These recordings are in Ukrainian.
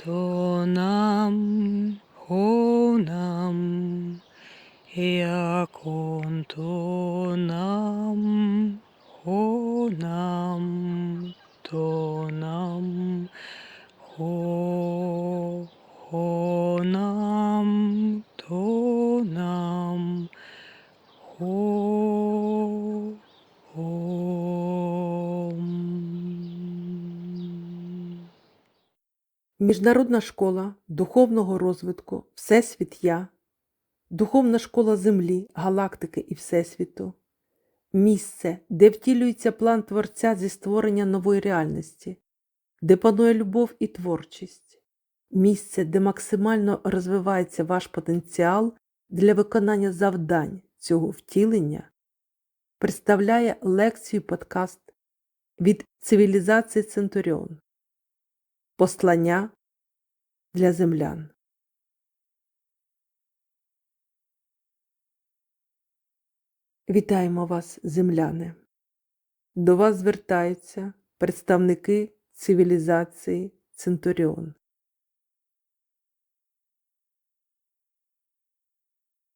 Tonam, honam, yakon tonam, honam. Міжнародна школа духовного розвитку Всесвіт Я, Духовна школа Землі, галактики і Всесвіту, місце, де втілюється план Творця зі створення нової реальності, де панує любов і творчість, місце, де максимально розвивається ваш потенціал для виконання завдань цього втілення, представляє лекцію подкаст від цивілізації Центуріон. Послання для землян. Вітаємо вас, земляни. До вас звертаються представники цивілізації Центуріон.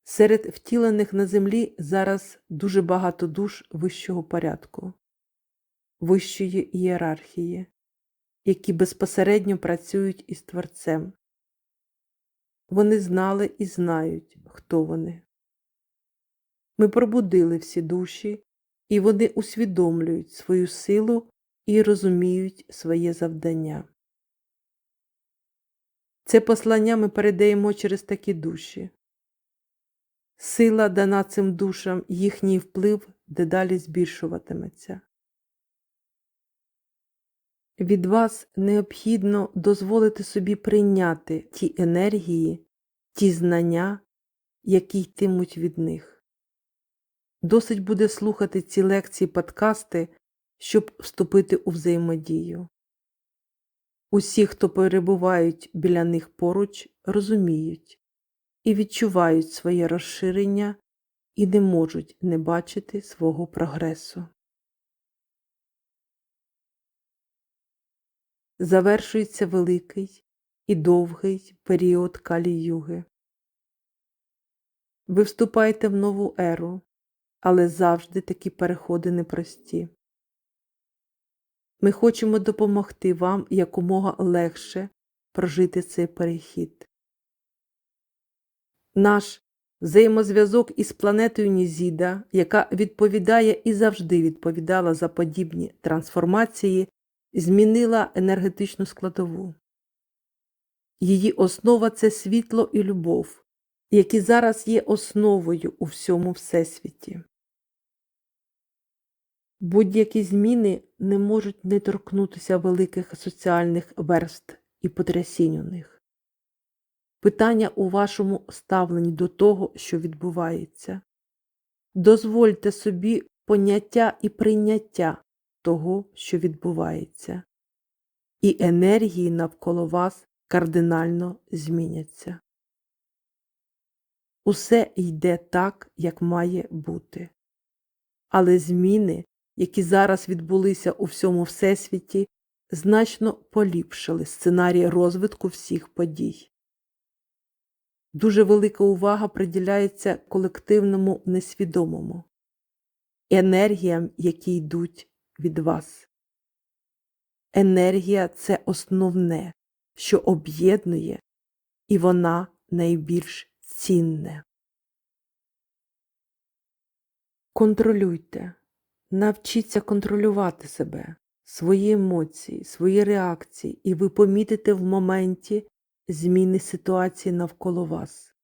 Серед втілених на землі зараз дуже багато душ вищого порядку, вищої ієрархії які безпосередньо працюють із Творцем. Вони знали і знають, хто вони. Ми пробудили всі душі, і вони усвідомлюють свою силу і розуміють своє завдання. Це послання ми передаємо через такі душі. Сила дана цим душам, їхній вплив дедалі збільшуватиметься. Від вас необхідно дозволити собі прийняти ті енергії, ті знання, які йтимуть від них. Досить буде слухати ці лекції подкасти, щоб вступити у взаємодію. Усі, хто перебувають біля них поруч, розуміють і відчувають своє розширення і не можуть не бачити свого прогресу. Завершується великий і довгий період калі-юги. Ви вступаєте в нову еру, але завжди такі переходи непрості. Ми хочемо допомогти вам якомога легше прожити цей перехід. Наш взаємозв'язок із планетою Нізіда, яка відповідає і завжди відповідала за подібні трансформації, змінила енергетичну складову. Її основа це світло і любов, які зараз є основою у всьому всесвіті. Будь-які зміни не можуть не торкнутися великих соціальних верст і потрясінь у них. Питання у вашому ставленні до того, що відбувається. Дозвольте собі поняття і прийняття того, що відбувається, і енергії навколо вас кардинально зміняться. Усе йде так, як має бути. Але зміни, які зараз відбулися у всьому всесвіті, значно поліпшили сценарій розвитку всіх подій. Дуже велика увага приділяється колективному несвідомому, енергіям, які йдуть від вас. Енергія це основне, що об'єднує, і вона найбільш цінне. Контролюйте, навчіться контролювати себе, свої емоції, свої реакції, і ви помітите в моменті зміни ситуації навколо вас.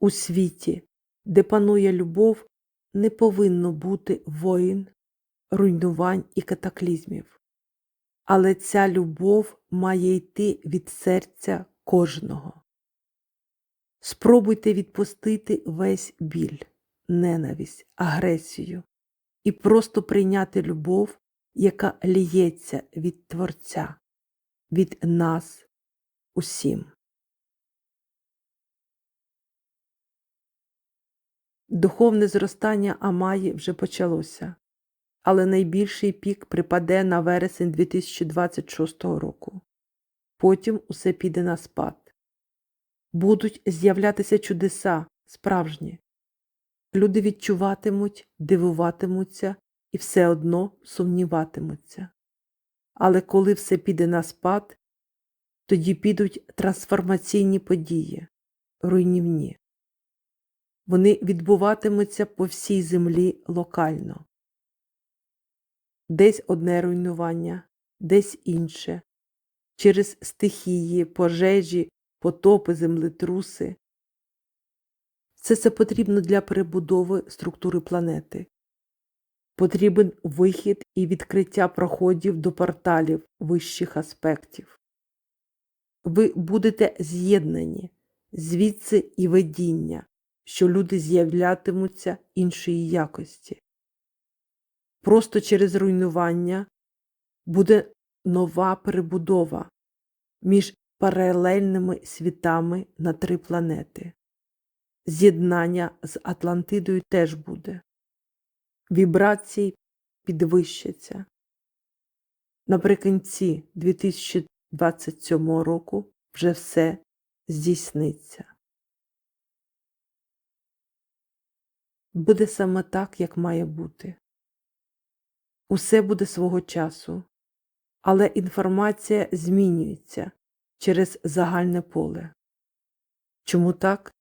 У світі, де панує любов, не повинно бути воїн, руйнувань і катаклізмів. Але ця любов має йти від серця кожного. Спробуйте відпустити весь біль, ненависть, агресію і просто прийняти любов, яка ліється від Творця, від нас усім. Духовне зростання Амаї вже почалося але найбільший пік припаде на вересень 2026 року. потім усе піде на спад. Будуть з'являтися чудеса справжні. Люди відчуватимуть, дивуватимуться і все одно сумніватимуться. Але коли все піде на спад, тоді підуть трансформаційні події, руйнівні. Вони відбуватимуться по всій землі локально. Десь одне руйнування, десь інше, через стихії, пожежі, потопи, землетруси. Все це потрібно для перебудови структури планети. Потрібен вихід і відкриття проходів до порталів вищих аспектів. Ви будете з'єднані, звідси і видіння, що люди з'являтимуться іншої якості. Просто через руйнування буде нова перебудова між паралельними світами на три планети. З'єднання з Атлантидою теж буде. Вібрації підвищаться. Наприкінці 2027 року вже все здійсниться. Буде саме так, як має бути. Усе буде свого часу, але інформація змінюється через загальне поле. Чому так?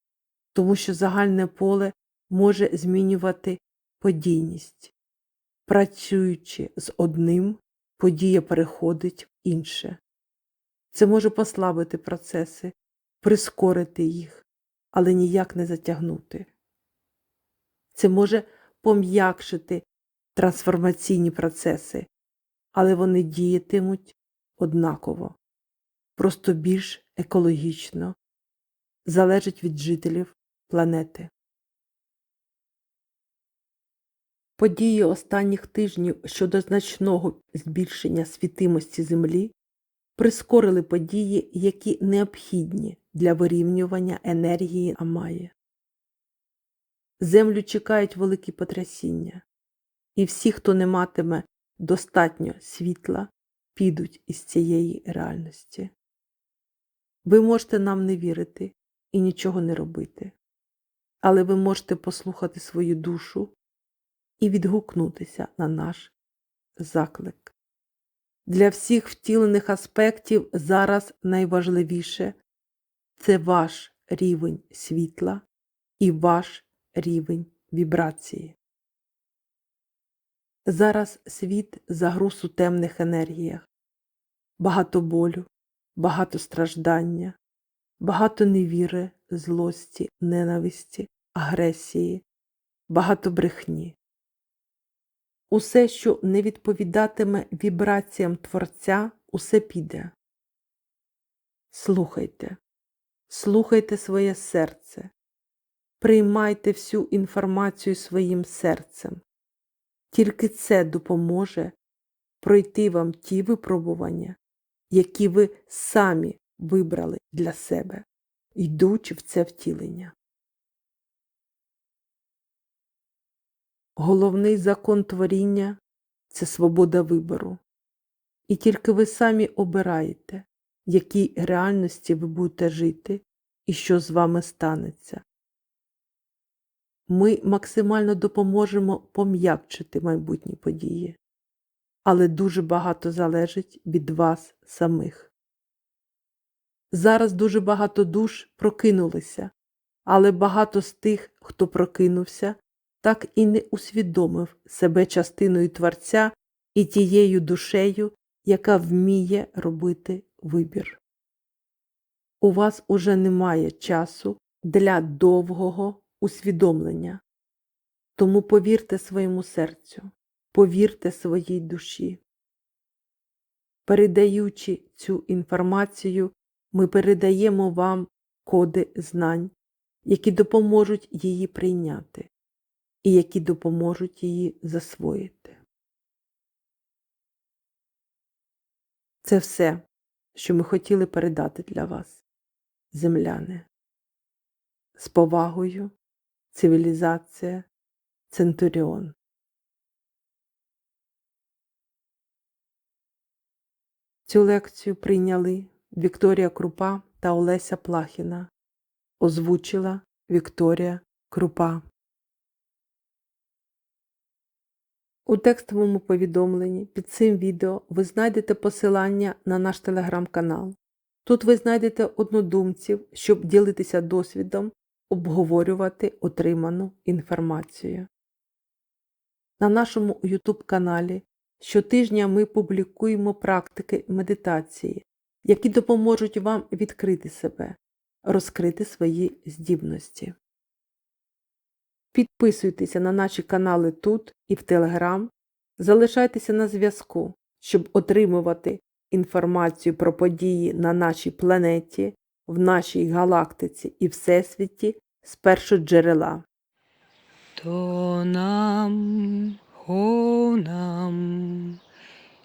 Тому що загальне поле може змінювати подійність. Працюючи з одним, подія переходить в інше. Це може послабити процеси, прискорити їх, але ніяк не затягнути. Це може пом'якшити трансформаційні процеси, але вони діятимуть однаково, просто більш екологічно, залежить від жителів планети. Події останніх тижнів щодо значного збільшення світимості Землі прискорили події, які необхідні для вирівнювання енергії Амаї. Землю чекають великі потрясіння, і всі, хто не матиме достатньо світла, підуть із цієї реальності. Ви можете нам не вірити і нічого не робити, але ви можете послухати свою душу і відгукнутися на наш заклик. Для всіх втілених аспектів зараз найважливіше це ваш рівень світла і ваш рівень вібрації. Зараз світ загруз у темних енергіях, багато болю, багато страждання, багато невіри, злості, ненависті, агресії, багато брехні. Усе, що не відповідатиме вібраціям Творця, усе піде. Слухайте, слухайте своє серце, приймайте всю інформацію своїм серцем. Тільки це допоможе пройти вам ті випробування, які ви самі вибрали для себе, йдучи в це втілення. Головний закон творіння це свобода вибору. І тільки ви самі обираєте, в якій реальності ви будете жити і що з вами станеться. Ми максимально допоможемо пом'якчити майбутні події, але дуже багато залежить від вас самих. Зараз дуже багато душ прокинулися, але багато з тих, хто прокинувся, так і не усвідомив себе частиною Творця і тією душею, яка вміє робити вибір. У вас уже немає часу для довгого усвідомлення. Тому повірте своєму серцю, повірте своїй душі. Передаючи цю інформацію, ми передаємо вам коди знань, які допоможуть її прийняти і які допоможуть її засвоїти. Це все, що ми хотіли передати для вас, земляни. З повагою, цивілізація, Центуріон. Цю лекцію прийняли Вікторія Крупа та Олеся Плахіна. Озвучила Вікторія Крупа. У текстовому повідомленні під цим відео ви знайдете посилання на наш телеграм-канал. Тут ви знайдете однодумців, щоб ділитися досвідом, обговорювати отриману інформацію. На нашому YouTube каналі щотижня ми публікуємо практики медитації, які допоможуть вам відкрити себе, розкрити свої здібності. Підписуйтеся на наші канали тут і в Телеграм, залишайтеся на зв'язку, щоб отримувати інформацію про події на нашій планеті, в нашій галактиці і Всесвіті з першоджерела. То нам, хо нам,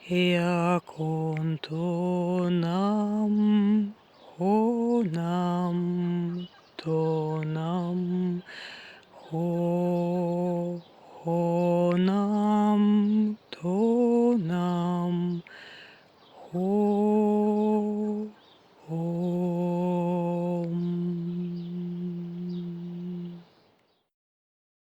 як он то нам, хо нам, то